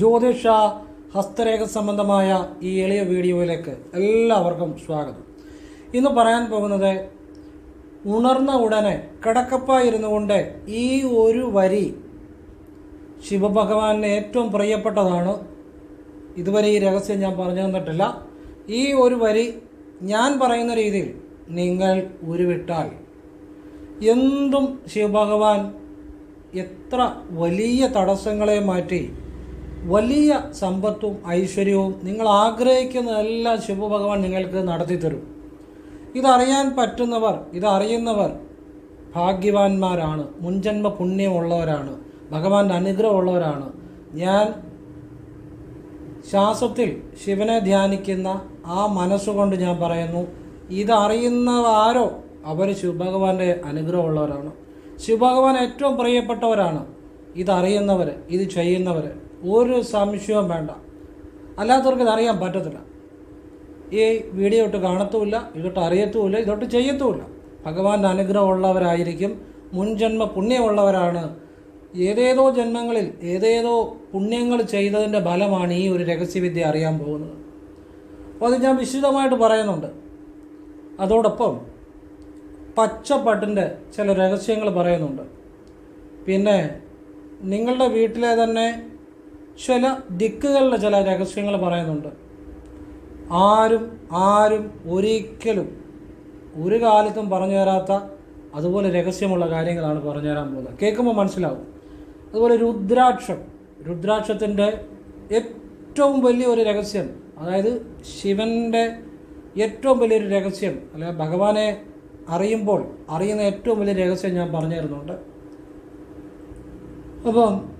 ജ്യോതിഷ ഹസ്തരേഖ സംബന്ധമായ ഈ എളിയ വീഡിയോയിലേക്ക് എല്ലാവർക്കും സ്വാഗതം. ഇന്ന് പറയാൻ പോകുന്നത് ഉണർന്ന ഉടനെ കിടക്കപ്പായിരുന്നു കൊണ്ട് ഈ ഒരു വരി ശിവഭഗവാന് ഏറ്റവും പ്രിയപ്പെട്ടതാണ്. ഇതുവരെ ഈ രഹസ്യം ഞാൻ പറഞ്ഞു തന്നിട്ടില്ല ഈ ഒരു വരി ഞാൻ പറയുന്ന രീതിയിൽ നിങ്ങൾ ഉരുവിട്ടാൽ എന്തും ശിവഭഗവാൻ എത്ര വലിയ തടസ്സങ്ങളെ മാറ്റി വലിയ സമ്പത്തും ഐശ്വര്യവും നിങ്ങൾ ആഗ്രഹിക്കുന്നതെല്ലാം ശിവഭഗവാൻ നിങ്ങൾക്ക് നടത്തി തരും. ഇതറിയാൻ പറ്റുന്നവർ ഇതറിയുന്നവർ ഭാഗ്യവാന്മാരാണ്. മുൻജന്മ പുണ്യമുള്ളവരാണ്. ഭഗവാന്റെ അനുഗ്രഹമുള്ളവരാണ്. ഞാൻ ശ്വാസത്തിൽ ശിവനെ ധ്യാനിക്കുന്ന ആ മനസ്സുകൊണ്ട് ഞാൻ പറയുന്നു ഇതറിയുന്നവരാരോ അവർ ശിവഭഗവാന്റെ അനുഗ്രഹമുള്ളവരാണ്. ശിവഭഗവാൻ ഏറ്റവും പ്രിയപ്പെട്ടവരാണ്. ഇതറിയുന്നവർ ഇത് ചെയ്യുന്നവർ ഒരു സംശയവും വേണ്ട. അല്ലാത്തവർക്ക് ഇതറിയാൻ പറ്റത്തില്ല. ഈ വീഡിയോ ഇട്ട് കാണത്തുമില്ല ഇതൊട്ട് അറിയത്തുമില്ല ഇതൊട്ട് ചെയ്യത്തുമില്ല. ഭഗവാന്റെ അനുഗ്രഹമുള്ളവരായിരിക്കും. മുൻജന്മ പുണ്യമുള്ളവരാണ്. ഏതേതോ ജന്മങ്ങളിൽ ഏതേതോ പുണ്യങ്ങൾ ചെയ്തതിന്റെ ഫലമാണ് ഈ ഒരു രഹസ്യവിദ്യ അറിയാൻ പോകുന്നത്. അപ്പോൾ അത് ഞാൻ വിശദമായിട്ട് പറയുന്നുണ്ട്. അതോടൊപ്പം പച്ചപ്പട്ടിന്റെ ചില രഹസ്യങ്ങൾ പറയുന്നുണ്ട്. പിന്നെ നിങ്ങളുടെ വീട്ടിലെ തന്നെ ചില ദിക്കുകളിലെ ചില രഹസ്യങ്ങൾ പറയുന്നുണ്ട്. ആരും ആരും ഒരിക്കലും ഒരു കാലത്തും പറഞ്ഞു തരാത്ത അതുപോലെ രഹസ്യമുള്ള കാര്യങ്ങളാണ് പറഞ്ഞു തരാൻ പോകുന്നത്. കേൾക്കുമ്പോൾ മനസ്സിലാവും. അതുപോലെ രുദ്രാക്ഷം. രുദ്രാക്ഷത്തിന്റെ ഏറ്റവും വലിയൊരു രഹസ്യം അതായത് ശിവന്റെ ഏറ്റവും വലിയൊരു രഹസ്യം അല്ലെ ഭഗവാനെ അറിയുമ്പോൾ അറിയുന്ന ഏറ്റവും വലിയ രഹസ്യം ഞാൻ പറഞ്ഞു തരുന്നുണ്ട്. അപ്പം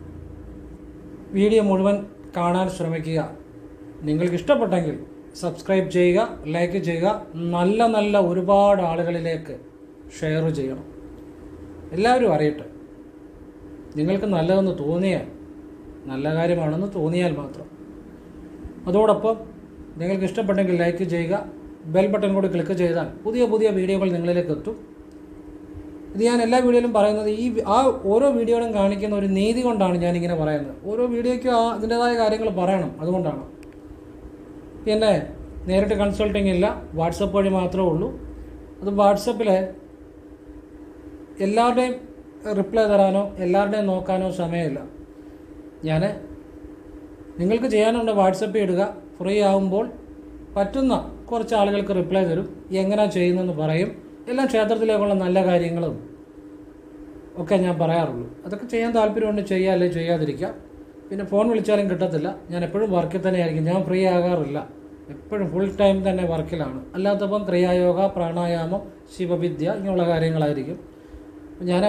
വീഡിയോ മുഴുവൻ കാണാൻ ശ്രമിക്കുക. നിങ്ങൾക്ക് ഇഷ്ടപ്പെട്ടെങ്കിൽ സബ്സ്ക്രൈബ് ചെയ്യുക ലൈക്ക് ചെയ്യുക. നല്ല നല്ല ഒരുപാട് ആളുകളിലേക്ക് ഷെയർ ചെയ്യണം. എല്ലാവരും അറിയട്ടെ. നിങ്ങൾക്ക് നല്ലതെന്ന് തോന്നിയാൽ നല്ല കാര്യമാണെന്ന് തോന്നിയാൽ മാത്രം. അതോടൊപ്പം നിങ്ങൾക്ക് ഇഷ്ടപ്പെട്ടെങ്കിൽ ലൈക്ക് ചെയ്യുക ബെൽ ബട്ടൺ കൂടി ക്ലിക്ക് ചെയ്താൽ പുതിയ പുതിയ വീഡിയോകൾ നിങ്ങളിലേക്ക് എത്തും. ഇത് ഞാൻ എല്ലാ വീഡിയോയിലും പറയുന്നത് ഈ ആ ഓരോ വീഡിയോയിലും കാണിക്കുന്ന ഒരു നീതി കൊണ്ടാണ് ഞാനിങ്ങനെ പറയുന്നത്. ഓരോ വീഡിയോയ്ക്കും ആ അതിന്റെതായ കാര്യങ്ങൾ പറയണം. അതുകൊണ്ടാണ്. പിന്നെ നേരിട്ട് കൺസൾട്ടിങ് ഇല്ല. വാട്സപ്പ് വഴി മാത്രമേ ഉള്ളൂ. അത് വാട്സപ്പിൽ എല്ലാവരുടെയും റിപ്ലൈ തരാനോ എല്ലാവരുടെയും നോക്കാനോ സമയമില്ല. ഞാൻ നിങ്ങൾക്ക് ചെയ്യാനുണ്ട് വാട്സപ്പിൽ ഇടുക. ഫ്രീ ആകുമ്പോൾ പറ്റുന്ന കുറച്ച് ആളുകൾക്ക് റിപ്ലൈ തരും. എങ്ങനെയാണ് ചെയ്യുന്നതെന്ന് പറയും. എല്ലാം ക്ഷേത്രത്തിലേക്കുള്ള നല്ല കാര്യങ്ങളും ഒക്കെ ഞാൻ പറയാറുള്ളൂ. അതൊക്കെ ചെയ്യാൻ താല്പര്യമുണ്ട് ചെയ്യുക അല്ലെങ്കിൽ ചെയ്യാതിരിക്കാം. പിന്നെ ഫോൺ വിളിച്ചാലും കിട്ടത്തില്ല. ഞാൻ എപ്പോഴും വർക്കിൽ തന്നെ ആയിരിക്കും ഞാൻ ഫ്രീ ആകാറില്ല. എപ്പോഴും ഫുൾ ടൈം തന്നെ വർക്കിലാണ്. അല്ലാത്തപ്പം ക്രിയായോഗ പ്രാണായാമം ശിവവിദ്യ ഇങ്ങനെയുള്ള കാര്യങ്ങളായിരിക്കും. ഞാൻ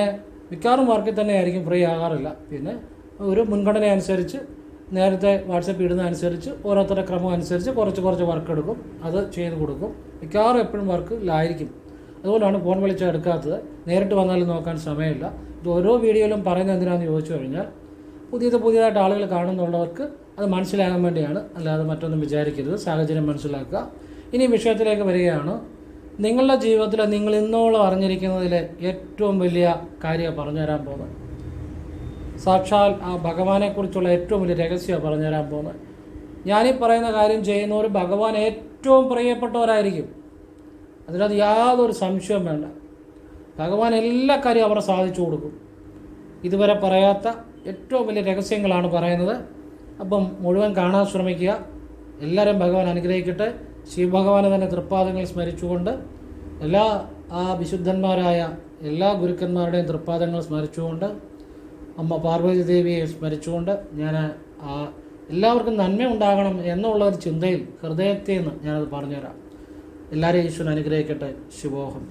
മിക്കവാറും വർക്കിൽ തന്നെ ആയിരിക്കും ഫ്രീ ആകാറില്ല. പിന്നെ ഒരു മുൻഗണന അനുസരിച്ച് നേരത്തെ വാട്സപ്പ് ഇടുന്ന അനുസരിച്ച് ഓരോരുത്തരുടെ ക്രമം അനുസരിച്ച് കുറച്ച് കുറച്ച് വർക്ക് എടുക്കും. അത് ചെയ്ത് കൊടുക്കും. മിക്കവാറും എപ്പോഴും വർക്കിലായിരിക്കും അതുകൊണ്ടാണ് ഫോൺ വിളിച്ചാൽ എടുക്കാത്തത്. നേരിട്ട് വന്നാലും നോക്കാൻ സമയമില്ല. ഇത് ഓരോ വീഡിയോയിലും പറയുന്നത് എന്തിനാണെന്ന് ചോദിച്ചു കഴിഞ്ഞാൽ പുതിയത് പുതിയതായിട്ട് ആളുകൾ കാണുന്നുള്ളവർക്ക് അത് മനസ്സിലാകാൻ വേണ്ടിയാണ്. അല്ലാതെ മറ്റൊന്നും വിചാരിക്കരുത്. സാഹചര്യം മനസ്സിലാക്കുക. ഇനി വിഷയത്തിലേക്ക് വരികയാണ്. നിങ്ങളുടെ ജീവിതത്തിൽ നിങ്ങൾ ഇന്നോളം അറിഞ്ഞിരിക്കുന്നതിലെ ഏറ്റവും വലിയ കാര്യം പറഞ്ഞു തരാൻ പോകുന്നത്. സാക്ഷാൽ ആ ഭഗവാനെക്കുറിച്ചുള്ള ഏറ്റവും വലിയ രഹസ്യമാണ് പറഞ്ഞു തരാൻ പോകുന്നത്. ഞാനീ പറയുന്ന കാര്യം ചെയ്യുന്നവർ ഭഗവാൻ ഏറ്റവും പ്രിയപ്പെട്ടവരായിരിക്കും. അതിനകത്ത് യാതൊരു സംശയവും വേണ്ട. ഭഗവാൻ എല്ലാ കാര്യവും അവരെ സാധിച്ചു കൊടുക്കും. ഇതുവരെ പറയാത്ത ഏറ്റവും വലിയ രഹസ്യങ്ങളാണ് പറയുന്നത്. അപ്പം മുഴുവൻ കാണാൻ ശ്രമിക്കുക. എല്ലാവരും ഭഗവാൻ അനുഗ്രഹിക്കട്ടെ. ശിവഭഗവാനെ തന്നെ തൃപ്പാദങ്ങൾ സ്മരിച്ചുകൊണ്ട് എല്ലാ ആ വിശുദ്ധന്മാരായ എല്ലാ ഗുരുക്കന്മാരുടെയും തൃപ്പാദങ്ങൾ സ്മരിച്ചുകൊണ്ട് അമ്മ പാർവതി ദേവിയെ സ്മരിച്ചുകൊണ്ട് ഞാൻ ആ എല്ലാവർക്കും നന്മ ഉണ്ടാകണം എന്നുള്ള ഒരു ചിന്തയിൽ ഹൃദയത്തിൽ നിന്ന് ഞാനത് പറഞ്ഞുതരാം. എല്ലാവരെയും ഈശ്വരൻ അനുഗ്രഹിക്കട്ടെ. ശിവോഹം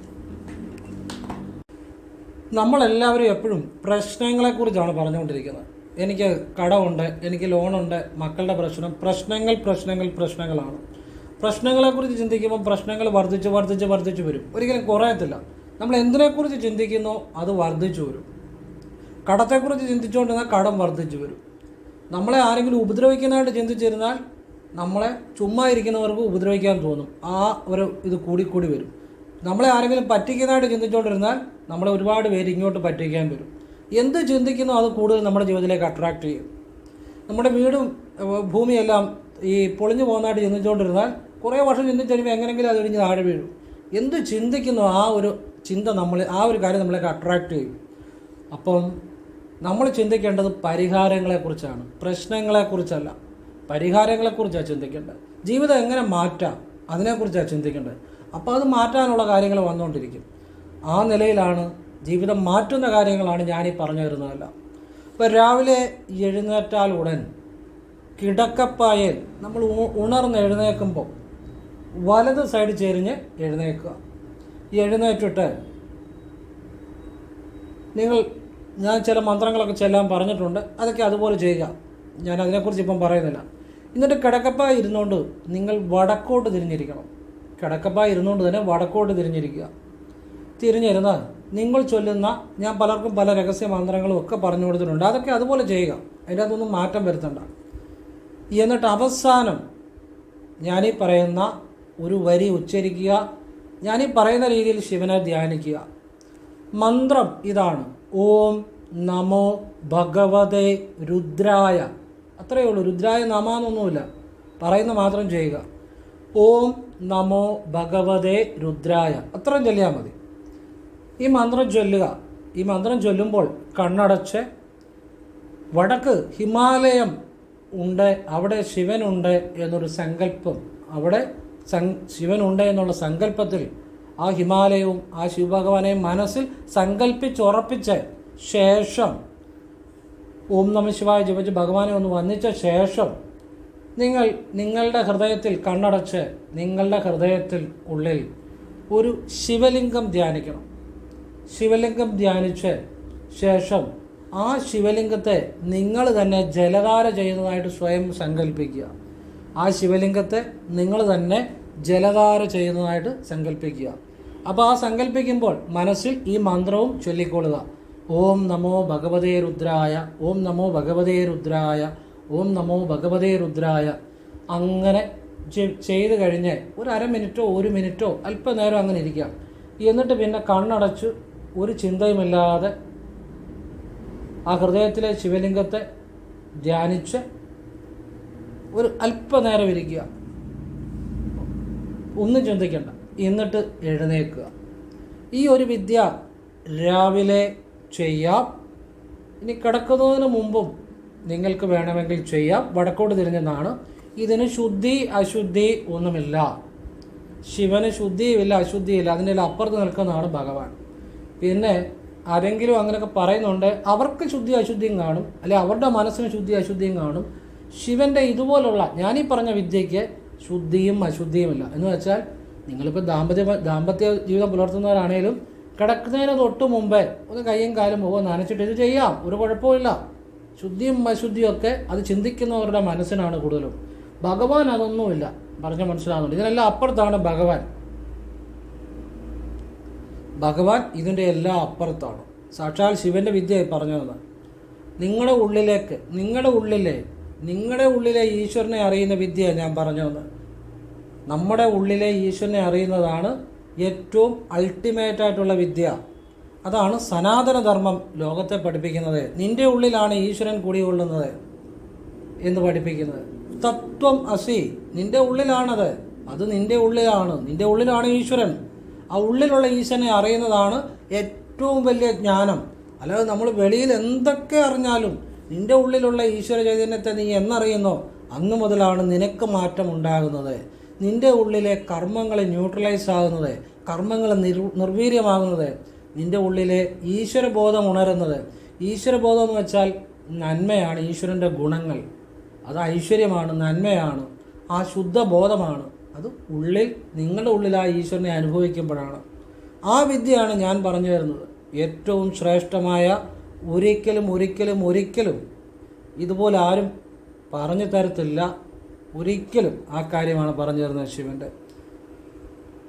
നമ്മളെല്ലാവരും എപ്പോഴും പ്രശ്നങ്ങളെക്കുറിച്ചാണ് പറഞ്ഞുകൊണ്ടിരിക്കുന്നത്. എനിക്ക് കടമുണ്ട് എനിക്ക് ലോണുണ്ട് മക്കളുടെ പ്രശ്നം പ്രശ്നങ്ങൾ പ്രശ്നങ്ങൾ പ്രശ്നങ്ങളാണ്. പ്രശ്നങ്ങളെക്കുറിച്ച് ചിന്തിക്കുമ്പോൾ പ്രശ്നങ്ങൾ വർദ്ധിച്ച് വർദ്ധിച്ച് വർദ്ധിച്ച് വരും. ഒരിക്കലും കുറയത്തില്ല. നമ്മൾ എന്തിനെക്കുറിച്ച് ചിന്തിക്കുന്നോ അത് വർദ്ധിച്ചു വരും. കടത്തെക്കുറിച്ച് ചിന്തിച്ചുകൊണ്ടിരുന്നാൽ കടം വർദ്ധിച്ചു വരും. നമ്മളെ ആരെങ്കിലും ഉപദ്രവിക്കുന്നതായിട്ട് ചിന്തിച്ചിരുന്നാൽ നമ്മളെ ചുമ്മാ ഇരിക്കുന്നവർക്ക് ഉപദ്രവിക്കാൻ തോന്നും. ആ ഒരു ഇത് കൂടിക്കൂടി വരും. നമ്മളെ ആരെങ്കിലും പറ്റിക്കുന്നതായിട്ട് ചിന്തിച്ചുകൊണ്ടിരുന്നാൽ നമ്മളെ ഒരുപാട് പേര് ഇങ്ങോട്ട് പറ്റിക്കാൻ വരും. എന്ത് ചിന്തിക്കുന്നോ അത് കൂടുതൽ നമ്മുടെ ജീവിതത്തിലേക്ക് അട്രാക്റ്റ് ചെയ്യും. നമ്മുടെ വീടും ഭൂമിയെല്ലാം ഈ പൊളിഞ്ഞു പോകുന്നതായിട്ട് ചിന്തിച്ചുകൊണ്ടിരുന്നാൽ കുറേ വർഷം ചിന്തിച്ച് കഴിയുമ്പോൾ എങ്ങനെങ്കിലും അത് ഇടിഞ്ഞ് താഴെ വീഴും. എന്ത് ചിന്തിക്കുന്നു ആ ഒരു ചിന്ത നമ്മൾ ആ ഒരു കാര്യം നമ്മളെ അട്രാക്റ്റ് ചെയ്യും. അപ്പം നമ്മൾ ചിന്തിക്കേണ്ടത് പരിഹാരങ്ങളെക്കുറിച്ചാണ്. പ്രശ്നങ്ങളെക്കുറിച്ചല്ല. പരിഹാരങ്ങളെക്കുറിച്ചാണ് ചിന്തിക്കേണ്ടത്. ജീവിതം എങ്ങനെ മാറ്റാം? അതിനെക്കുറിച്ചാണ് ചിന്തിക്കേണ്ടത്. അപ്പോൾ അത് മാറ്റാനുള്ള കാര്യങ്ങൾ വന്നുകൊണ്ടിരിക്കും ആ നിലയിലാണ് ജീവിതം മാറ്റുന്ന കാര്യങ്ങളാണ് ഞാനീ പറഞ്ഞു തരുന്നതെല്ലാം. ഇപ്പോൾ രാവിലെ എഴുന്നേറ്റാൽ ഉടൻ കിടക്കപ്പായൽ നമ്മൾ ഉണർന്ന് എഴുന്നേൽക്കുമ്പോൾ വലത് സൈഡ് ചെരിഞ്ഞ് എഴുന്നേൽക്കുക. എഴുന്നേറ്റിട്ട് നിങ്ങൾ ഞാൻ ചില മന്ത്രങ്ങളൊക്കെ ചെല്ലാൻ പറഞ്ഞിട്ടുണ്ട്. അതൊക്കെ അതുപോലെ ചെയ്യുക. ഞാൻ അതിനെക്കുറിച്ച് ഇപ്പം പറയുന്നില്ല. എന്നിട്ട് കിടക്കപ്പ ഇരുന്നുകൊണ്ട് നിങ്ങൾ വടക്കോട്ട് തിരിഞ്ഞിരിക്കണം. കിടക്കപ്പ ഇരുന്നുകൊണ്ട് തന്നെ വടക്കോട്ട് തിരിഞ്ഞിരിക്കുക. തിരിഞ്ഞിരുന്നാൽ നിങ്ങൾ ചൊല്ലുന്ന ഞാൻ പലർക്കും പല രഹസ്യ മന്ത്രങ്ങളും ഒക്കെ പറഞ്ഞു കൊടുത്തിട്ടുണ്ട്. അതൊക്കെ അതുപോലെ ചെയ്യുക. അതിന്റെ അതൊന്നും മാറ്റം വരുത്തണ്ട. എന്നിട്ട് അവസാനം ഞാനീ പറയുന്ന ഒരു വരി ഉച്ചരിക്കുക. ഞാനീ പറയുന്ന രീതിയിൽ ശിവനെ ധ്യാനിക്കുക. മന്ത്രം ഇതാണ്. ഓം നമോ ഭഗവതേ രുദ്രായ. അത്രയേ ഉള്ളൂ. രുദ്രായ നമാന്നൊന്നുമില്ല. പറയുന്ന മാത്രം ചെയ്യുക. ഓം നമോ ഭഗവതേ രുദ്രായ. അത്രയും ചൊല്ലിയാൽ മതി. ഈ മന്ത്രം ചൊല്ലുക. ഈ മന്ത്രം ചൊല്ലുമ്പോൾ കണ്ണടച്ച് വടക്ക് ഹിമാലയം ഉണ്ട് അവിടെ ശിവനുണ്ട് എന്നൊരു സങ്കല്പം അവിടെ ശിവനുണ്ട് എന്നുള്ള സങ്കല്പത്തിൽ ആ ഹിമാലയവും ആ ശിവഭഗവാനെയും മനസ്സിൽ സങ്കല്പിച്ചുറപ്പിച്ച ശേഷം ഓം നമ ശിവായ ജപിച്ച് ഭഗവാനെ ഒന്ന് വന്നിച്ച ശേഷം നിങ്ങൾ നിങ്ങളുടെ ഹൃദയത്തിൽ കണ്ണടച്ച് നിങ്ങളുടെ ഹൃദയത്തിൽ ഉള്ളിൽ ഒരു ശിവലിംഗം ധ്യാനിക്കണം. ശിവലിംഗം ധ്യാനിച്ച് ശേഷം ആ ശിവലിംഗത്തെ നിങ്ങൾ തന്നെ ജലധാര ചെയ്യുന്നതായിട്ട് സ്വയം സങ്കല്പിക്കുക ആ ശിവലിംഗത്തെ നിങ്ങൾ തന്നെ ജലധാര ചെയ്യുന്നതായിട്ട് സങ്കല്പിക്കുക അപ്പോൾ ആ സങ്കല്പിക്കുമ്പോൾ മനസ്സിൽ ഈ മന്ത്രവും ചൊല്ലിക്കൊള്ളുക. ഓം നമോ ഭഗവതേ രുദ്രായ ഓം നമോ ഭഗവതേ രുദ്രായ ഓം നമോ ഭഗവതേ രുദ്രായ. അങ്ങനെ ചെയ്ത് കഴിഞ്ഞ് ഒരു അര മിനിറ്റോ ഒരു മിനിറ്റോ അല്പനേരം അങ്ങനെ ഇരിക്കാം എന്നിട്ട് പിന്നെ കണ്ണടച്ച് ഒരു ചിന്തയുമില്ലാതെ ആ ഹൃദയത്തിലെ ശിവലിംഗത്തെ ധ്യാനിച്ച് ഒരു അല്പനേരം ഇരിക്കുക. ഒന്നും ചിന്തിക്കണ്ട. എന്നിട്ട് എഴുന്നേക്കുക ഈ ഒരു വിദ്യ രാവിലെ ചെയ്യാം. ഇനി കിടക്കുന്നതിന് മുമ്പും നിങ്ങൾക്ക് വേണമെങ്കിൽ ചെയ്യാം. വടക്കോട്ട് തിരിഞ്ഞെന്നാണ്. ഇതിന് ശുദ്ധി അശുദ്ധി ഒന്നുമില്ല. ശിവന് ശുദ്ധിയുമില്ല അശുദ്ധിയില്ല. അതിന്റെ അപ്പുറത്ത് നിൽക്കുന്നതാണ് ഭഗവാൻ. പിന്നെ ആരെങ്കിലും അങ്ങനെയൊക്കെ പറയുന്നുണ്ട് അവർക്ക് ശുദ്ധി അശുദ്ധിയും കാണും. അല്ലെ അവരുടെ മനസ്സിന് ശുദ്ധി അശുദ്ധിയും കാണും. ശിവന്റെ ഇതുപോലുള്ള ഞാനീ പറഞ്ഞ വിദ്യയ്ക്ക് ശുദ്ധിയും അശുദ്ധിയുമില്ല. എന്ന് വെച്ചാൽ നിങ്ങളിപ്പോൾ ദാമ്പത്യ ദാമ്പത്യ ജീവിതം പുലർത്തുന്നവരാണേലും കിടക്കുന്നതിന് തൊട്ട് മുമ്പേ ഒന്ന് കൈയും കാലും മുഖം നനച്ചിട്ട് ഇത് ചെയ്യാം. ഒരു കുഴപ്പമില്ല ശുദ്ധിയും അശുദ്ധിയും ഒക്കെ അത് ചിന്തിക്കുന്നവരുടെ മനസ്സിനാണ് കൂടുതലും. ഭഗവാൻ അതൊന്നുമില്ല. പറഞ്ഞ മനസ്സിലാകുന്നുണ്ട് ഇതിനെല്ലാം അപ്പുറത്താണ് ഭഗവാൻ. ഭഗവാൻ ഇതിന്റെ എല്ലാം അപ്പുറത്താണ്. സാക്ഷാൽ ശിവന്റെ വിദ്യ തന്നെ നിങ്ങളുടെ ഉള്ളിലേക്ക് നിങ്ങളുടെ ഉള്ളിലെ നിങ്ങളുടെ ഉള്ളിലെ ഈശ്വരനെ അറിയുന്ന വിദ്യയാണ് ഞാൻ പറഞ്ഞത്. നമ്മുടെ ഉള്ളിലെ ഈശ്വരനെ അറിയുന്നതാണ് ഏറ്റവും അൾട്ടിമേറ്റ് ആയിട്ടുള്ള വിദ്യ. അതാണ് സനാതനധർമ്മം ലോകത്തെ പഠിപ്പിക്കുന്നത്. നിന്റെ ഉള്ളിലാണ് ഈശ്വരൻ കുടികൊള്ളുന്നത് എന്ന് പഠിപ്പിക്കുന്നത്. തത്വം അസി. നിന്റെ ഉള്ളിലാണത്. അത് നിന്റെ ഉള്ളിലാണ്. നിന്റെ ഉള്ളിലാണ് ഈശ്വരൻ. ആ ഉള്ളിലുള്ള ഈശ്വരനെ അറിയുന്നതാണ് ഏറ്റവും വലിയ ജ്ഞാനം. അല്ലാതെ നമ്മൾ വെളിയിൽ എന്തൊക്കെ അറിഞ്ഞാലും നിന്റെ ഉള്ളിലുള്ള ഈശ്വര ചൈതന്യത്തെ നീ എന്നറിയുന്നോ അന്നു മുതലാണ് നിനക്ക് മാറ്റം ഉണ്ടാകുന്നത്. നിന്റെ ഉള്ളിലെ കർമ്മങ്ങൾ ന്യൂട്രലൈസ് ആകുന്നത് കർമ്മങ്ങൾ നിർ നിർവീര്യമാകുന്നത് നിന്റെ ഉള്ളിലെ ഈശ്വരബോധം ഉണരുന്നത്. ഈശ്വരബോധം എന്ന് വെച്ചാൽ നന്മയാണ് ഈശ്വരന്റെ ഗുണങ്ങൾ. അത് ഐശ്വര്യമാണ് നന്മയാണ്. ആ ശുദ്ധബോധമാണ്. അത് ഉള്ളിൽ നിങ്ങളുടെ ഉള്ളിൽ ആ ഈശ്വരനെ അനുഭവിക്കുമ്പോഴാണ്. ആ വിദ്യയാണ് ഞാൻ പറഞ്ഞു തരുന്നത്. ഏറ്റവും ശ്രേഷ്ഠമായ ഒരിക്കലും ഒരിക്കലും ഒരിക്കലും ഇതുപോലെ ആരും പറഞ്ഞു തരത്തില്ല. ഒരിക്കലും ആ കാര്യമാണ് പറഞ്ഞു തരുന്നത് ശിവന്റെ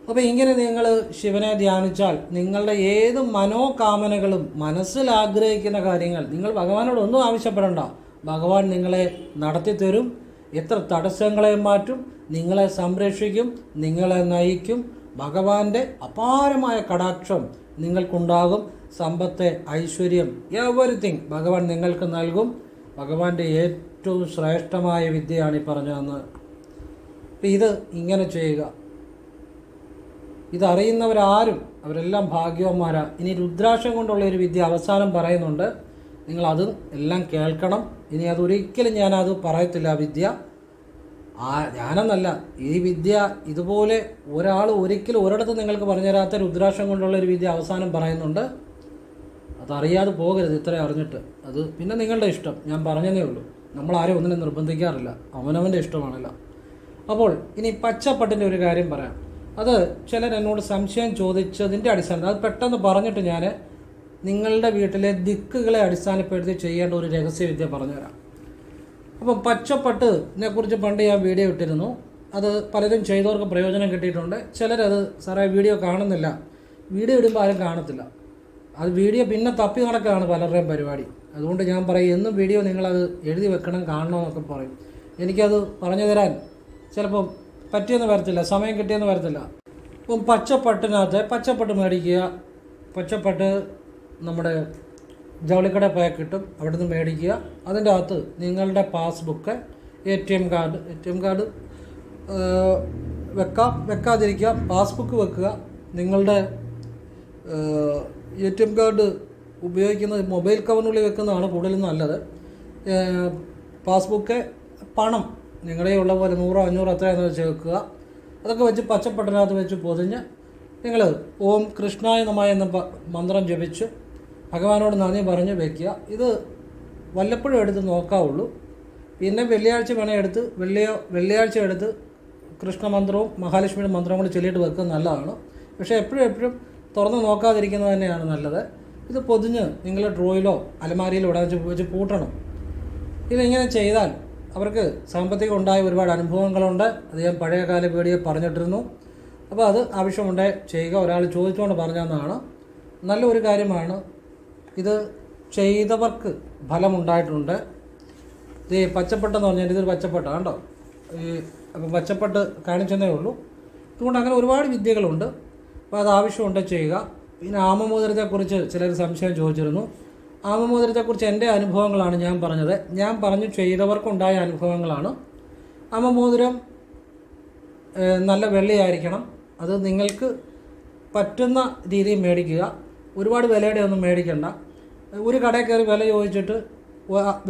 അപ്പോൾ ഇങ്ങനെ നിങ്ങൾ ശിവനെ ധ്യാനിച്ചാൽ നിങ്ങളുടെ ഏത് മനോകാമനകളും മനസ്സിൽ ആഗ്രഹിക്കുന്ന കാര്യങ്ങൾ നിങ്ങൾ ഭഗവാനോട് ഒന്നും ആവശ്യപ്പെടണ്ട. ഭഗവാൻ നിങ്ങളെ നടത്തി തരും എത്ര തടസ്സങ്ങളെ മാറ്റും നിങ്ങളെ സംരക്ഷിക്കും നിങ്ങളെ നയിക്കും. ഭഗവാന്റെ അപാരമായ കടാക്ഷം നിങ്ങൾക്കുണ്ടാകും. സമ്പത്ത് ഐശ്വര്യം എവറിത്തിങ് ഭഗവാൻ നിങ്ങൾക്ക് നൽകും. ഭഗവാന്റെ ഏറ്റവും ഏറ്റവും ശ്രേഷ്ഠമായ വിദ്യയാണ് ഈ പറഞ്ഞു അപ്പം ഇത് ഇങ്ങനെ ചെയ്യുക. ഇതറിയുന്നവരാരും അവരെല്ലാം ഭാഗ്യവന്മാരാ. ഇനി രുദ്രാക്ഷം കൊണ്ടുള്ള ഒരു വിദ്യ അവസാനം പറയുന്നുണ്ട്. നിങ്ങൾ അത് എല്ലാം കേൾക്കണം. ഇനി അതൊരിക്കലും ഞാനത് പറയത്തില്ല വിദ്യ. ആ ഞാനെന്നല്ല. ഈ വിദ്യ ഇതുപോലെ ഒരാൾ ഒരിക്കലും ഒരിടത്ത് നിങ്ങൾക്ക് പറഞ്ഞുതരാത്ത രുദ്രാക്ഷം കൊണ്ടുള്ള ഒരു വിദ്യ അവസാനം പറയുന്നുണ്ട്. അതറിയാതെ പോകരുത് ഇത്രയും അറിഞ്ഞിട്ട്. അത് പിന്നെ നിങ്ങളുടെ ഇഷ്ടം. ഞാൻ പറഞ്ഞതേ ഉള്ളൂ. നമ്മളാരും ഒന്നിനെ നിർബന്ധിക്കാറില്ല. അവനവന്റെ ഇഷ്ടമാണല്ലോ. അപ്പോൾ ഇനി പച്ചപ്പട്ടിന്റെ ഒരു കാര്യം പറയാം. അത് ചിലർ എന്നോട് സംശയം ചോദിച്ചതിന്റെ അടിസ്ഥാനത്തിൽ അത് പെട്ടെന്ന് പറഞ്ഞിട്ട് ഞാൻ നിങ്ങളുടെ വീട്ടിലെ ദിക്കുകളെ അടിസ്ഥാനപ്പെടുത്തി ചെയ്യേണ്ട ഒരു രഹസ്യവിദ്യ പറഞ്ഞുതരാം. അപ്പം പച്ചപ്പട്ടിനെ കുറിച്ച് പണ്ട് ഞാൻ വീഡിയോ ഇട്ടിരുന്നു. അത് പലരും ചെയ്തവർക്ക് പ്രയോജനം കിട്ടിയിട്ടുണ്ട്. ചിലരത് സാറേ വീഡിയോ കാണുന്നില്ല. വീഡിയോ ഇടുമ്പോൾ ആരും കാണത്തില്ല. അത് വീഡിയോ പിന്നെ തപ്പി നടക്കുകയാണ് പലരുടെയും പരിപാടി. അതുകൊണ്ട് ഞാൻ പറയും എന്നും വീഡിയോ നിങ്ങളത് എഴുതി വെക്കണം കാണണമെന്നൊക്കെ പറയും. എനിക്കത് പറഞ്ഞു തരാൻ ചിലപ്പം പറ്റിയെന്ന് വരത്തില്ല സമയം കിട്ടിയെന്ന് വരത്തില്ല. ഇപ്പം പച്ചപ്പട്ടിനകത്ത് പച്ചപ്പട്ട് മേടിക്കുക പച്ചപ്പട്ട് നമ്മുടെ ജൗളിക്കട പോയ കിട്ടും അവിടെ നിന്ന് മേടിക്കുക. അതിന്റെ അകത്ത് നിങ്ങളുടെ passbook A T M card A T M card വെക്കാം. വെക്കാതിരിക്കുക പാസ്ബുക്ക് വെക്കുക. നിങ്ങളുടെ എ ടി എം കാർഡ് ഉപയോഗിക്കുന്നത് മൊബൈൽ കവറിനുള്ളിൽ വെക്കുന്നതാണ് കൂടുതലും നല്ലത്. പാസ്ബുക്ക് പണം നിങ്ങളുടെ ഉള്ള പോലെ നൂറോ അഞ്ഞൂറോ എത്രയാണെന്ന് വെച്ച് വെക്കുക. അതൊക്കെ വെച്ച് പച്ചപ്പട്ടനകത്ത് വെച്ച് പൊതിഞ്ഞ് നിങ്ങൾ ഓം കൃഷ്ണായ നമ എന്ന മന്ത്രം ജപിച്ച് ഭഗവാനോട് നന്ദി പറഞ്ഞ് വെക്കുക. ഇത് വല്ലപ്പോഴും എടുത്ത് നോക്കാവുള്ളൂ. പിന്നെ വെള്ളിയാഴ്ച വേണേൽ എടുത്ത് വെള്ളിയോ വെള്ളിയാഴ്ച എടുത്ത് കൃഷ്ണമന്ത്രവും മഹാലക്ഷ്മിയുടെ മന്ത്രവും കൂടി ചൊല്ലിയിട്ട് വെക്കുന്നത് നല്ലതാണ്. പക്ഷേ എപ്പോഴും എപ്പോഴും തുറന്ന് നോക്കാതിരിക്കുന്നത് തന്നെയാണ് നല്ലത്. ഇത് പൊതിഞ്ഞ് നിങ്ങളുടെ ഡ്രോയിലോ അലമാരിയിലോ ഇവിടെ വെച്ച് വെച്ച് പൂട്ടണം. ഇതിങ്ങനെ ചെയ്താൽ അവർക്ക് സാമ്പത്തികം ഉണ്ടായ ഒരുപാട് അനുഭവങ്ങളുണ്ട്. അത് ഞാൻ പഴയകാല വീഡിയോ പറഞ്ഞിട്ടിരുന്നു. അപ്പോൾ അത് ആവശ്യമുണ്ടേ ചെയ്യുക. ഒരാൾ ചോദിച്ചുകൊണ്ട് പറഞ്ഞതെന്നാണ്. നല്ലൊരു കാര്യമാണ്. ഇത് ചെയ്തവർക്ക് ഫലമുണ്ടായിട്ടുണ്ട്. ഇത് പച്ചപ്പട്ടെന്ന് പറഞ്ഞാൽ ഇതൊരു പച്ചപ്പട്ട കണ്ടോ ഈ അപ്പം പച്ചപ്പട്ട് കാണിച്ചെന്നേ ഉള്ളൂ. അതുകൊണ്ട് അങ്ങനെ ഒരുപാട് വിദ്യകളുണ്ട്. അപ്പോൾ അത് ആവശ്യമുണ്ട് ചെയ്യുക. പിന്നെ ആമമോതിരത്തെക്കുറിച്ച് ചിലർ സംശയം ചോദിച്ചിരുന്നു. ആമമോതിരത്തെക്കുറിച്ച് എന്റെ അനുഭവങ്ങളാണ് ഞാൻ പറഞ്ഞത്. ഞാൻ പറഞ്ഞു ചെയ്തവർക്കുണ്ടായ അനുഭവങ്ങളാണ്. ആമമോതിരം നല്ല വെള്ളിയായിരിക്കണം. അത് നിങ്ങൾക്ക് പറ്റുന്ന രീതിയിൽ മേടിക്കുക. ഒരുപാട് വിലയുടെ ഒന്നും മേടിക്കണ്ട. ഒരു കടയിൽ കയറി വില ചോദിച്ചിട്ട്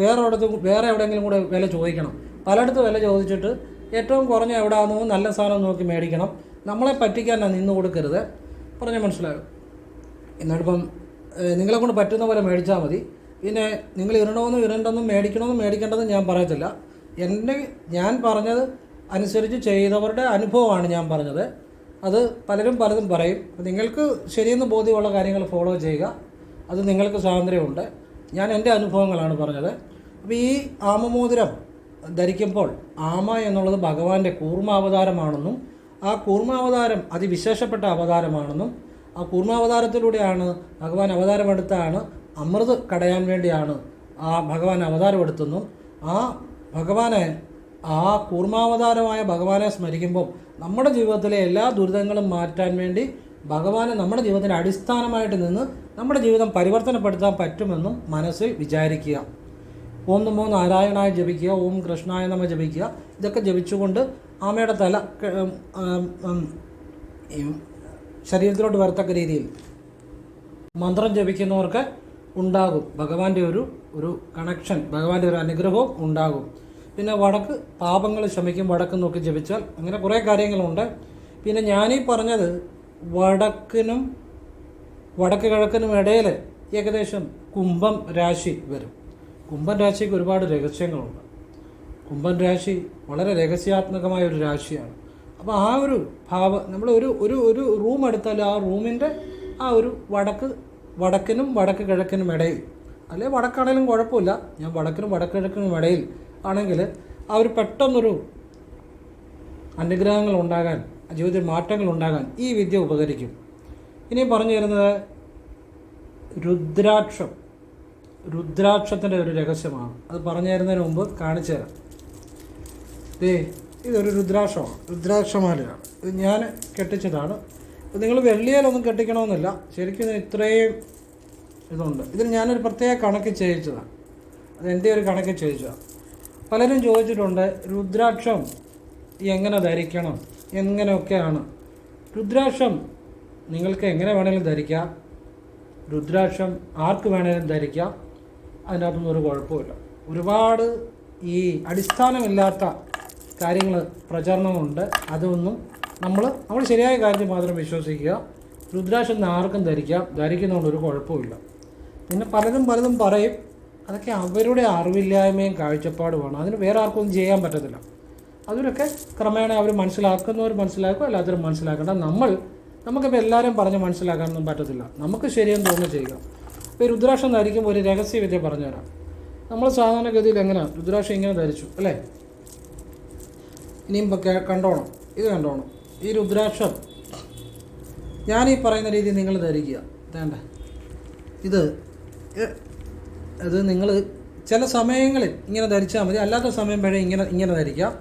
വേറെ ഇടത്ത് വേറെ എവിടെയെങ്കിലും കൂടെ വില ചോദിക്കണം. പലയിടത്ത് വില ചോദിച്ചിട്ട് ഏറ്റവും കുറഞ്ഞ എവിടെയാണെന്നോ നല്ല സാധനം നോക്കി മേടിക്കണം. നമ്മളെ പറ്റിക്കാൻ നിന്ന് കൊടുക്കരുത് പറഞ്ഞ് മനസ്സിലായോ? എന്നിട്ടിപ്പം നിങ്ങളെ കൊണ്ട് പറ്റുന്ന പോലെ മേടിച്ചാൽ മതി. പിന്നെ നിങ്ങൾ ഇരണമെന്നും ഇരണ്ടെന്നും മേടിക്കണമെന്നും മേടിക്കേണ്ടതും ഞാൻ പറയത്തില്ല. എന്റെ ഞാൻ പറഞ്ഞത് അനുസരിച്ച് ചെയ്തവരുടെ അനുഭവമാണ് ഞാൻ പറഞ്ഞത്. അത് പലരും പലതും പറയും. നിങ്ങൾക്ക് ശരിയെന്ന് ബോധ്യമുള്ള കാര്യങ്ങൾ ഫോളോ ചെയ്യുക. അത് നിങ്ങൾക്ക് സ്വാതന്ത്ര്യമുണ്ട്. ഞാൻ എന്റെ അനുഭവങ്ങളാണ് പറഞ്ഞത്. അപ്പോൾ ഈ ആമമോതിരം ധരിക്കുമ്പോൾ ആമ എന്നുള്ളത് ഭഗവാന്റെ കൂർമാവതാരമാണെന്നും ആ കൂർമാവതാരം അതിവിശേഷപ്പെട്ട അവതാരമാണെന്നും ആ കൂർമാവതാരത്തിലൂടെയാണ് ഭഗവാൻ അവതാരമെടുത്താണ് അമൃത് കടയാൻ വേണ്ടിയാണ് ആ ഭഗവാൻ അവതാരമെടുത്തുന്നു. ആ ഭഗവാനെ ആ കൂർമാവതാരമായ ഭഗവാനെ സ്മരിക്കുമ്പോൾ നമ്മുടെ ജീവിതത്തിലെ എല്ലാ ദുരിതങ്ങളും മാറ്റാൻ വേണ്ടി ഭഗവാനെ നമ്മുടെ ജീവിതത്തിന്റെ അടിസ്ഥാനമായിട്ട് നിന്ന് നമ്മുടെ ജീവിതം പരിവർത്തനപ്പെടുത്താൻ പറ്റുമെന്നും മനസ്സിൽ വിചാരിക്കുക. ഓം നമോ നാരായണായ ജപിക്കുക ഓം കൃഷ്ണായ നമ ജപിക്കുക. ഇതൊക്കെ ജപിച്ചുകൊണ്ട് ആമയുടെ തല ശരീരത്തിലോട്ട് വരത്തക്ക രീതിയിൽ മന്ത്രം ജപിക്കുന്നവർക്ക് ഉണ്ടാകും. ഭഗവാന്റെ ഒരു ഒരു കണക്ഷൻ ഭഗവാന്റെ ഒരു അനുഗ്രഹവും ഉണ്ടാകും. പിന്നെ വടക്ക് പാപങ്ങൾ ശമിക്കും വടക്ക് നോക്കി ജപിച്ചാൽ അങ്ങനെ കുറേ കാര്യങ്ങളുണ്ട്. പിന്നെ ഞാനീ പറഞ്ഞത് വടക്കിനും വടക്ക് കിഴക്കിനും ഇടയിൽ ഏകദേശം കുംഭം രാശി വരും. കുംഭം രാശിക്ക് ഒരുപാട് രഹസ്യങ്ങളുണ്ട്. കുംഭൻ രാശി വളരെ രഹസ്യാത്മകമായ ഒരു രാശിയാണ്. അപ്പോൾ ആ ഒരു ഭാവ നമ്മൾ ഒരു ഒരു ഒരു റൂം എടുത്താൽ ആ റൂമിന്റെ ആ ഒരു വടക്ക് വടക്കിനും വടക്ക് കിഴക്കിനും ഇടയിൽ അല്ലെ വടക്കാണെങ്കിലും കുഴപ്പമില്ല. ഞാൻ വടക്കിനും വടക്ക് കിഴക്കിനും ഇടയിൽ ആണെങ്കിൽ ആ ഒരു പെട്ടെന്നൊരു അനുഗ്രഹങ്ങൾ ഉണ്ടാകാൻ ജീവിതത്തിൽ മാറ്റങ്ങൾ ഉണ്ടാകാൻ ഈ വിദ്യ ഉപകരിക്കും. ഇനി പറഞ്ഞു തരുന്നത് രുദ്രാക്ഷം. രുദ്രാക്ഷത്തിന്റെ ഒരു രഹസ്യമാണ്. അത് പറഞ്ഞു തരുന്നതിന് മുമ്പ് കാണിച്ചു തരാം. ഇതൊരു രുദ്രാക്ഷമാണ് രുദ്രാക്ഷമാലയാണ്. ഇത് ഞാൻ കെട്ടിച്ചതാണ്. നിങ്ങൾ വെള്ളിയിലൊന്നും കെട്ടിക്കണമെന്നില്ല. ശരിക്കും ഇത്രയും ഇതുണ്ട്. ഇതിന് ഞാനൊരു പ്രത്യേക കണക്ക് ചെയ്യിച്ചതാണ്. അത് എന്റെ ഒരു കണക്ക് ചെയ്യിച്ചതാണ്. പലരും ചോദിച്ചിട്ടുണ്ട് രുദ്രാക്ഷം എങ്ങനെ ധരിക്കണം? എങ്ങനെയൊക്കെയാണ്? രുദ്രാക്ഷം നിങ്ങൾക്ക് എങ്ങനെ വേണമെങ്കിലും ധരിക്കാം. രുദ്രാക്ഷം ആർക്ക് വേണമെങ്കിലും ധരിക്കാം. അതിനകത്തൊന്നും ഒരു കുഴപ്പമില്ല. ഒരുപാട് ഈ അടിസ്ഥാനമില്ലാത്ത കാര്യങ്ങൾ പ്രചരണമുണ്ട്. അതൊന്നും നമ്മൾ നമ്മൾ ശരിയായ കാര്യത്തിൽ മാത്രം വിശ്വസിക്കുക. രുദ്രാക്ഷം ആർക്കും ധരിക്കാം. ധരിക്കുന്നതുകൊണ്ട് ഒരു കുഴപ്പമില്ല പിന്നെ പലരും പലതും പറയും അതൊക്കെ അവരുടെ അറിവില്ലായ്മയും കാഴ്ചപ്പാടുമാണ്. അതിന് വേറെ ആർക്കും ഒന്നും ചെയ്യാൻ പറ്റത്തില്ല. അതിലൊക്കെ ക്രമേണ അവർ മനസ്സിലാക്കുന്നവർ മനസ്സിലാക്കുക അല്ലാത്തവർ മനസ്സിലാക്കേണ്ട. നമ്മൾ നമുക്കിപ്പോൾ എല്ലാവരും പറഞ്ഞ് മനസ്സിലാക്കാനൊന്നും പറ്റത്തില്ല. നമുക്ക് ശരിയെന്ന് തോന്നുന്നു ചെയ്യുക. ഇപ്പോൾ രുദ്രാക്ഷം ധരിക്കുമ്പോൾ ഒരു രഹസ്യവിദ്യ പറഞ്ഞുതരാം. നമ്മൾ സാധാരണഗതിയിൽ എങ്ങനെയാണ് രുദ്രാക്ഷം ഇങ്ങനെ ധരിച്ചു അല്ലേ? ഇനിയും കണ്ടോണം. ഇത് കണ്ടോണം. ഈ രുദ്രാക്ഷം. ഞാൻ ഈ പറയുന്ന രീതി നിങ്ങൾ ധരിക്കുക. വേണ്ട ഇത് അത് നിങ്ങൾ ചില സമയങ്ങളിൽ ഇങ്ങനെ ധരിച്ചാൽ മതി. അല്ലാത്ത സമയം വരെ ഇങ്ങനെ ഇങ്ങനെ ധരിക്കാം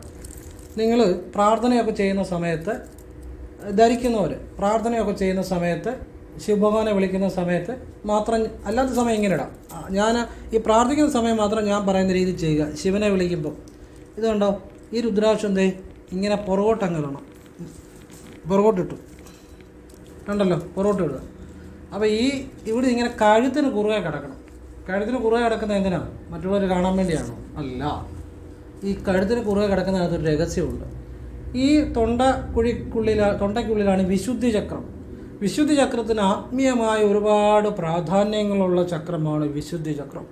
നിങ്ങൾ പ്രാർത്ഥനയൊക്കെ ചെയ്യുന്ന സമയത്ത് ധരിക്കുന്നവർ പ്രാർത്ഥനയൊക്കെ ചെയ്യുന്ന സമയത്ത് ശിവഭഗവാനെ വിളിക്കുന്ന സമയത്ത് മാത്രം അല്ലാത്ത സമയം ഇങ്ങനെ ഇടാം. ഞാൻ ഈ പ്രാർത്ഥിക്കുന്ന സമയം മാത്രം ഞാൻ പറയുന്ന രീതിയിൽ ചെയ്യുക. ശിവനെ വിളിക്കുമ്പോൾ ഇത് കണ്ടോ? ഈ രുദ്രാക്ഷം എന്തേ ഇങ്ങനെ പുറകോട്ടങ്ങ് ഇടണം. പുറകോട്ടിട്ടു കണ്ടല്ലോ? പുറകോട്ട് ഇടുക. അപ്പോൾ ഈ ഇവിടെ ഇങ്ങനെ കഴുത്തിന് കുറുകെ കിടക്കണം. കഴുത്തിന് കുറുകെ കിടക്കുന്നത് എന്തിനാണ് മറ്റുള്ളവർ കാണാൻ വേണ്ടിയാണോ? അല്ല. ഈ കഴുത്തിന് കുറുകെ കിടക്കുന്നതിനകത്തൊരു രഹസ്യമുണ്ട്. ഈ തൊണ്ട കുഴിക്കുള്ളില തൊണ്ടയ്ക്കുള്ളിലാണ് വിശുദ്ധി ചക്രം. വിശുദ്ധി ചക്രത്തിന് ആത്മീയമായ ഒരുപാട് പ്രാധാന്യങ്ങളുള്ള ചക്രമാണ് വിശുദ്ധി ചക്രം.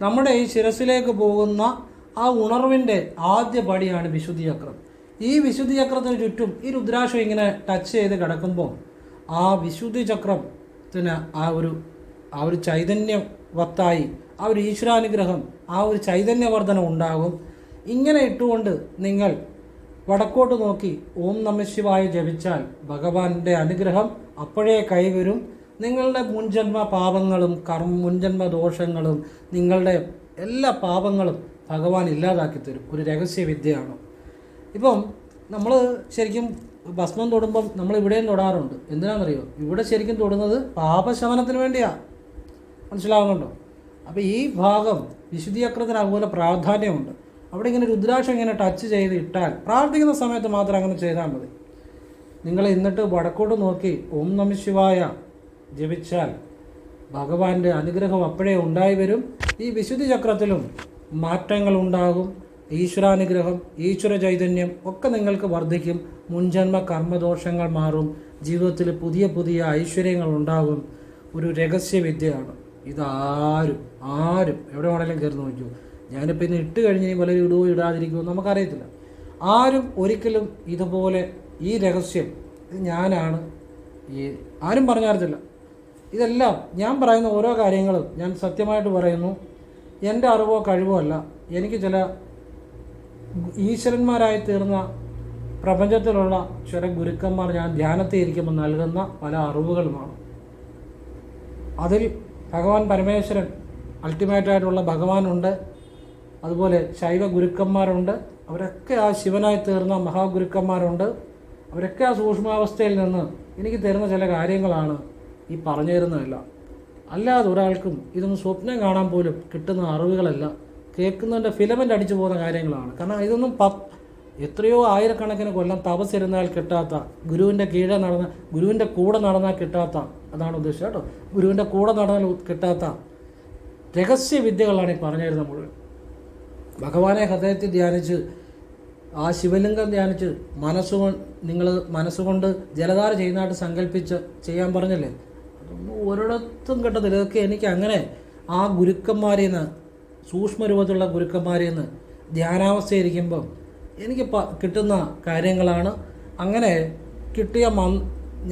നമ്മുടെ ഈ ശിരസിലേക്ക് പോകുന്ന ആ ഉണർവിന്റെ ആദ്യ പടിയാണ് വിശുദ്ധി ചക്രം ഈ വിശുദ്ധി ചക്രത്തിന് ചുറ്റും ഈ രുദ്രാക്ഷം ഇങ്ങനെ ടച്ച് ചെയ്ത് കിടക്കുമ്പോൾ ആ വിശുദ്ധി ചക്രത്തിന് ആ ഒരു ആ ഒരു ചൈതന്യവത്തായി ആ ഒരു ഈശ്വരാനുഗ്രഹം ആ ഒരു ചൈതന്യവർദ്ധനം ഉണ്ടാകും. ഇങ്ങനെ ഇട്ടുകൊണ്ട് നിങ്ങൾ വടക്കോട്ട് നോക്കി ഓം നമശിവായ ജപിച്ചാൽ ഭഗവാന്റെ അനുഗ്രഹം അപ്പോഴേ കൈവരും. നിങ്ങളുടെ മുൻജന്മ പാപങ്ങളും കർമ്മ മുൻജന്മ ദോഷങ്ങളും നിങ്ങളുടെ എല്ലാ പാപങ്ങളും ഭഗവാൻ ഇല്ലാതാക്കി തരും. ഒരു രഹസ്യവിദ്യയാണ്. ഇപ്പം നമ്മൾ ശരിക്കും ഭസ്മം തൊടുമ്പം നമ്മൾ ഇവിടെയും തൊടാറുണ്ട്. എന്തിനാണെന്നറിയോ? ഇവിടെ ശരിക്കും തൊടുന്നത് പാപശമനത്തിന് വേണ്ടിയാണ് മനസ്സിലാവുന്നുണ്ടോ? അപ്പോൾ ഈ ഭാഗം വിശുദ്ധിയക്രത്തിന് അതുപോലെ പ്രാധാന്യമുണ്ട്. അവിടെ ഇങ്ങനെ രുദ്രാക്ഷം ഇങ്ങനെ ടച്ച് ചെയ്ത് ഇട്ടാൽ പ്രാർത്ഥിക്കുന്ന സമയത്ത് മാത്രം അങ്ങനെ ചെയ്താൽ മതി. നിങ്ങൾ എന്നിട്ട് വടക്കോട്ട് നോക്കി ഓം നമ ശിവായ ജപിച്ചാൽ ഭഗവാന്റെ അനുഗ്രഹം അപ്പോഴേ ഉണ്ടായി വരും. ഈ വിശുദ്ധി ചക്രത്തിലും മാറ്റങ്ങൾ ഉണ്ടാകും ഈശ്വരാനുഗ്രഹം ഈശ്വര ചൈതന്യം ഒക്കെ നിങ്ങൾക്ക് വർദ്ധിക്കും. മുൻജന്മ കർമ്മദോഷങ്ങൾ മാറും. ജീവിതത്തിൽ പുതിയ പുതിയ ഐശ്വര്യങ്ങൾ ഉണ്ടാകും. ഒരു രഹസ്യവിദ്യയാണ്. ഇതാരും ആരും എവിടെ വേണമെങ്കിലും കയറി നോക്കൂ ഞാനിപ്പോൾ ഇന്ന് ഇട്ട് കഴിഞ്ഞ് പലരും ഇടുവോ ഇടാതിരിക്കുമോ നമുക്കറിയത്തില്ല. ആരും ഒരിക്കലും ഇതുപോലെ ഈ രഹസ്യം ഇത് ഞാനാണ് ഈ ആരും പറഞ്ഞാർത്തില്ല ഇതെല്ലാം ഞാൻ പറയുന്ന ഓരോ കാര്യങ്ങളും ഞാൻ സത്യമായിട്ട് പറയുന്നു. എന്റെ അറിവോ കഴിവോ അല്ല. എനിക്ക് ചില ഈശ്വരന്മാരായി തീർന്ന പ്രപഞ്ചത്തിലുള്ള ചില ഗുരുക്കന്മാർ ഞാൻ ധ്യാനത്തിൽ ഇരിക്കുമ്പോൾ നൽകുന്ന പല അറിവുകളുമാണ്. അതിൽ ഭഗവാൻ പരമേശ്വരൻ അൾട്ടിമേറ്റായിട്ടുള്ള ഭഗവാനുണ്ട്. അതുപോലെ ശൈവ ഗുരുക്കന്മാരുണ്ട്. അവരൊക്കെ ആ ശിവനായി തീർന്ന മഹാഗുരുക്കന്മാരുണ്ട്. അവരൊക്കെ ആ സൂക്ഷ്മാവസ്ഥയിൽ നിന്ന് എനിക്ക് തരുന്ന ചില കാര്യങ്ങളാണ് ഈ പറഞ്ഞു തരുന്നതല്ല അല്ലാതെ ഒരാൾക്കും ഇതൊന്നും സ്വപ്നം കാണാൻ പോലും കിട്ടുന്ന അറിവുകളല്ല. കേൾക്കുന്നതിന്റെ ഫിലമെന്റ് അടിച്ചു പോകുന്ന കാര്യങ്ങളാണ്. കാരണം ഇതൊന്നും പ എത്രയോ ആയിരക്കണക്കിന് കൊല്ലം തപസ്സിരുന്നാൽ കിട്ടാത്ത ഗുരുവിന്റെ കീഴെ നടന്ന ഗുരുവിന്റെ കൂടെ നടന്നാൽ കിട്ടാത്ത അതാണ് ഉദ്ദേശിച്ചത് കേട്ടോ. ഗുരുവിന്റെ കൂടെ നടന്നാൽ കിട്ടാത്ത രഹസ്യവിദ്യകളാണ് ഈ പറഞ്ഞു തരുന്നത് മുഴുവൻ. ഭഗവാനെ ഹൃദയത്തിൽ ധ്യാനിച്ച് ആ ശിവലിംഗം ധ്യാനിച്ച് മനസ്സുകൊണ്ട് നിങ്ങൾ മനസ്സുകൊണ്ട് ജലധാര ചെയ്യുന്നതായിട്ട് സങ്കല്പിച്ച് ചെയ്യാൻ പറഞ്ഞല്ലേ? ഒരിടത്തും കിട്ടത്തില്ല ഇതൊക്കെ എനിക്ക് അങ്ങനെ ആ ഗുരുക്കന്മാരിൽ നിന്ന് സൂക്ഷ്മരൂപത്തിലുള്ള ഗുരുക്കന്മാരിൽ നിന്ന് ധ്യാനാവസ്ഥയിരിക്കുമ്പം എനിക്ക് കിട്ടുന്ന കാര്യങ്ങളാണ്. അങ്ങനെ കിട്ടിയ മന്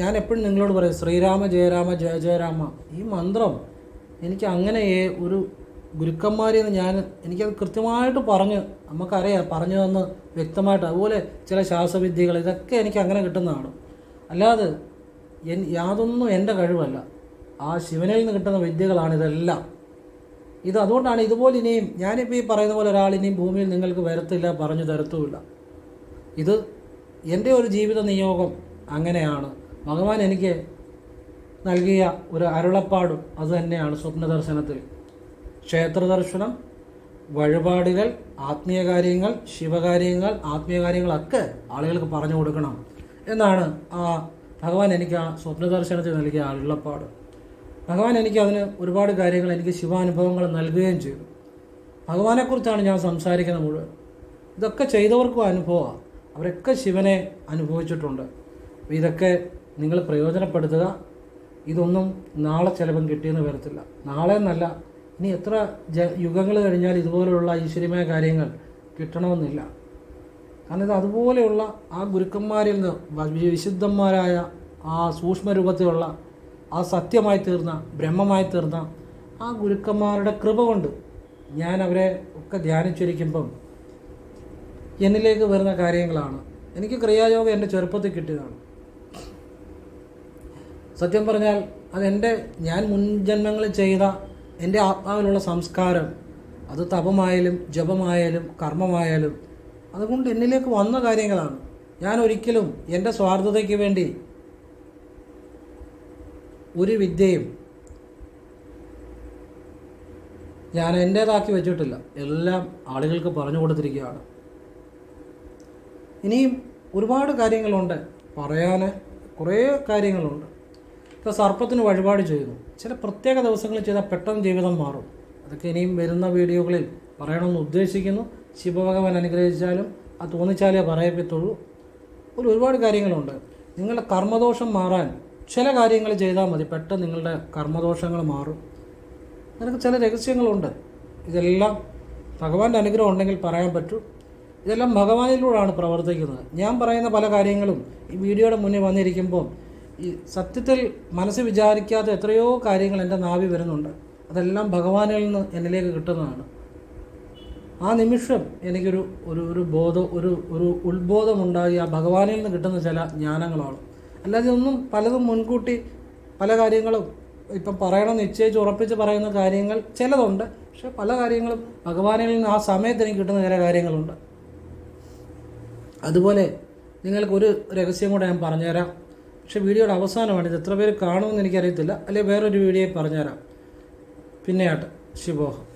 ഞാൻ എപ്പോഴും നിങ്ങളോട് പറയും ശ്രീരാമ ജയരാമ ജയ ജയരാമ. ഈ മന്ത്രം എനിക്ക് അങ്ങനെ ഒരു ഗുരുക്കന്മാരിൽ നിന്ന് ഞാൻ എനിക്കത് കൃത്യമായിട്ട് പറഞ്ഞ് നമുക്കറിയാം പറഞ്ഞു തന്ന് വ്യക്തമായിട്ട്. അതുപോലെ ചില ശാസ്ത്രവിദ്യകൾ ഇതൊക്കെ എനിക്ക് അങ്ങനെ കിട്ടുന്നതാണ്. അല്ലാതെ യാതൊന്നും എന്റെ കഴിവല്ല. ആ ശിവനിൽ നിന്ന് കിട്ടുന്ന വിദ്യകളാണ് ഇതെല്ലാം. ഇത് അതുകൊണ്ടാണ് ഇതുപോലെ ഇനിയും ഞാനിപ്പോൾ ഈ പറയുന്ന പോലെ ഒരാൾ ഇനിയും ഭൂമിയിൽ നിങ്ങൾക്ക് വരത്തില്ല പറഞ്ഞു തരത്തുമില്ല. ഇത് എന്റെ ഒരു ജീവിത നിയോഗം അങ്ങനെയാണ്. ഭഗവാൻ എനിക്ക് നൽകിയ ഒരു അരുളപ്പാടും അത് തന്നെയാണ് സ്വപ്ന ദർശനത്തിൽ. ക്ഷേത്ര ദർശനം വഴിപാടുകൾ ആത്മീയ കാര്യങ്ങൾ ശിവകാര്യങ്ങൾ ആത്മീയ കാര്യങ്ങളൊക്കെ ആളുകൾക്ക് പറഞ്ഞു കൊടുക്കണം എന്നാണ് ആ ഭഗവാൻ എനിക്ക് ആ സ്വപ്ന ദർശനത്തിൽ നൽകിയ ആ ഉള്ളപ്പാട് ഭഗവാൻ എനിക്ക് അതിന് ഒരുപാട് കാര്യങ്ങൾ എനിക്ക് ശിവാനുഭവങ്ങൾ നൽകുകയും ചെയ്തു. ഭഗവാനെക്കുറിച്ചാണ് ഞാൻ സംസാരിക്കുന്നത് മുഴുവൻ. ഇതൊക്കെ ചെയ്തവർക്കും അനുഭവമാണ് അവരൊക്കെ ശിവനെ അനുഭവിച്ചിട്ടുണ്ട്. ഇതൊക്കെ നിങ്ങൾ പ്രയോജനപ്പെടുത്തുക. ഇതൊന്നും നാളെ ചിലപ്പം കിട്ടിയെന്ന് വരത്തില്ല. നാളെ എന്നല്ല ഇനി എത്ര ജ യുഗങ്ങൾ കഴിഞ്ഞാൽ ഇതുപോലെയുള്ള ഈശ്വര്യമായ കാര്യങ്ങൾ കിട്ടണമെന്നില്ല. കാരണം ഇത് അതുപോലെയുള്ള ആ ഗുരുക്കന്മാരിൽ നിന്ന് വിശുദ്ധന്മാരായ ആ സൂക്ഷ്മരൂപത്തിലുള്ള ആ സത്യമായി തീർന്ന ബ്രഹ്മമായി തീർന്ന ആ ഗുരുക്കന്മാരുടെ കൃപ കൊണ്ട് ഞാൻ അവരെ ഒക്കെ ധ്യാനിച്ചിരിക്കുമ്പം എന്നിലേക്ക് വരുന്ന കാര്യങ്ങളാണ്. എനിക്ക് ക്രിയായോഗം എന്റെ ചെറുപ്പത്തിൽ കിട്ടിയതാണ്. സത്യം പറഞ്ഞാൽ അതെന്റെ ഞാൻ മുൻജന്മങ്ങളിൽ ചെയ്ത എന്റെ ആത്മാവിലുള്ള സംസ്കാരം അത് തപമായാലും ജപമായാലും കർമ്മമായാലും അതുകൊണ്ട് എന്നിലേക്ക് വന്ന കാര്യങ്ങളാണ്. ഞാൻ ഒരിക്കലും എന്റെ സ്വാർത്ഥതയ്ക്ക് വേണ്ടി ഒരു വിദ്യയും ഞാൻ എന്റേതാക്കി വെച്ചിട്ടില്ല. എല്ലാം ആളുകൾക്ക് പറഞ്ഞു കൊടുത്തിരിക്കുകയാണ്. ഇനിയും ഒരുപാട് കാര്യങ്ങളുണ്ട്. പറയാൻ കുറേ കാര്യങ്ങളുണ്ട്. ഇപ്പോൾ സർപ്പത്തിന് വഴിപാട് ചെയ്യുന്നു. ചില പ്രത്യേക ദിവസങ്ങളിൽ ചെയ്താൽ പെട്ടെന്ന് ജീവിതം മാറും. അതൊക്കെ ഇനിയും വരുന്ന വീഡിയോകളിൽ പറയണമെന്ന് ഉദ്ദേശിക്കുന്നു. ശിവഭഗവാൻ അനുഗ്രഹിച്ചാലും അത് തോന്നിച്ചാലേ പറയപ്പെത്തുള്ളൂ. ഒരു ഒരുപാട് കാര്യങ്ങളുണ്ട്. നിങ്ങളുടെ കർമ്മദോഷം മാറാൻ ചില കാര്യങ്ങൾ ചെയ്താൽ മതി. പെട്ടെന്ന് നിങ്ങളുടെ കർമ്മദോഷങ്ങൾ മാറും. അതിനൊക്കെ ചില രഹസ്യങ്ങളുണ്ട്. ഇതെല്ലാം ഭഗവാന്റെ അനുഗ്രഹം ഉണ്ടെങ്കിൽ പറയാൻ പറ്റൂ. ഇതെല്ലാം ഭഗവാനിലൂടെയാണ് പ്രവർത്തിക്കുന്നത്. ഞാൻ പറയുന്ന പല കാര്യങ്ങളും ഈ വീഡിയോയുടെ മുന്നിൽ വന്നിരിക്കുമ്പോൾ ഈ സത്യത്തിൽ മനസ്സ് വിചാരിക്കാത്ത എത്രയോ കാര്യങ്ങൾ എന്റെ നാവി വരുന്നുണ്ട്. അതെല്ലാം ഭഗവാനിൽ നിന്ന് എന്നിലേക്ക് കിട്ടുന്നതാണ്. ആ നിമിഷം എനിക്കൊരു ഒരു ഒരു ബോധം ഒരു ഒരു ഉത്ബോധമുണ്ടായി. ആ ഭഗവാനിൽ നിന്ന് കിട്ടുന്ന ചില ജ്ഞാനങ്ങളാണ്. അല്ലാതെ ഒന്നും പലതും മുൻകൂട്ടി പല കാര്യങ്ങളും ഇപ്പം പറയണം നിശ്ചയിച്ച് ഉറപ്പിച്ച് പറയുന്ന കാര്യങ്ങൾ ചിലതുണ്ട്. പക്ഷെ പല കാര്യങ്ങളും ഭഗവാനിൽ നിന്ന് ആ സമയത്ത് എനിക്ക് കിട്ടുന്ന ചില കാര്യങ്ങളുണ്ട്. അതുപോലെ നിങ്ങൾക്കൊരു രഹസ്യം കൂടെ ഞാൻ പറഞ്ഞുതരാം. പക്ഷേ വീഡിയോയുടെ അവസാനമാണ് ഇത് എത്ര പേര് കാണുമെന്ന് എനിക്കറിയത്തില്ല. അല്ലെങ്കിൽ വേറൊരു വീഡിയോ പറഞ്ഞുതരാം. പിന്നെയാട്ട്. ശുഭോഹം.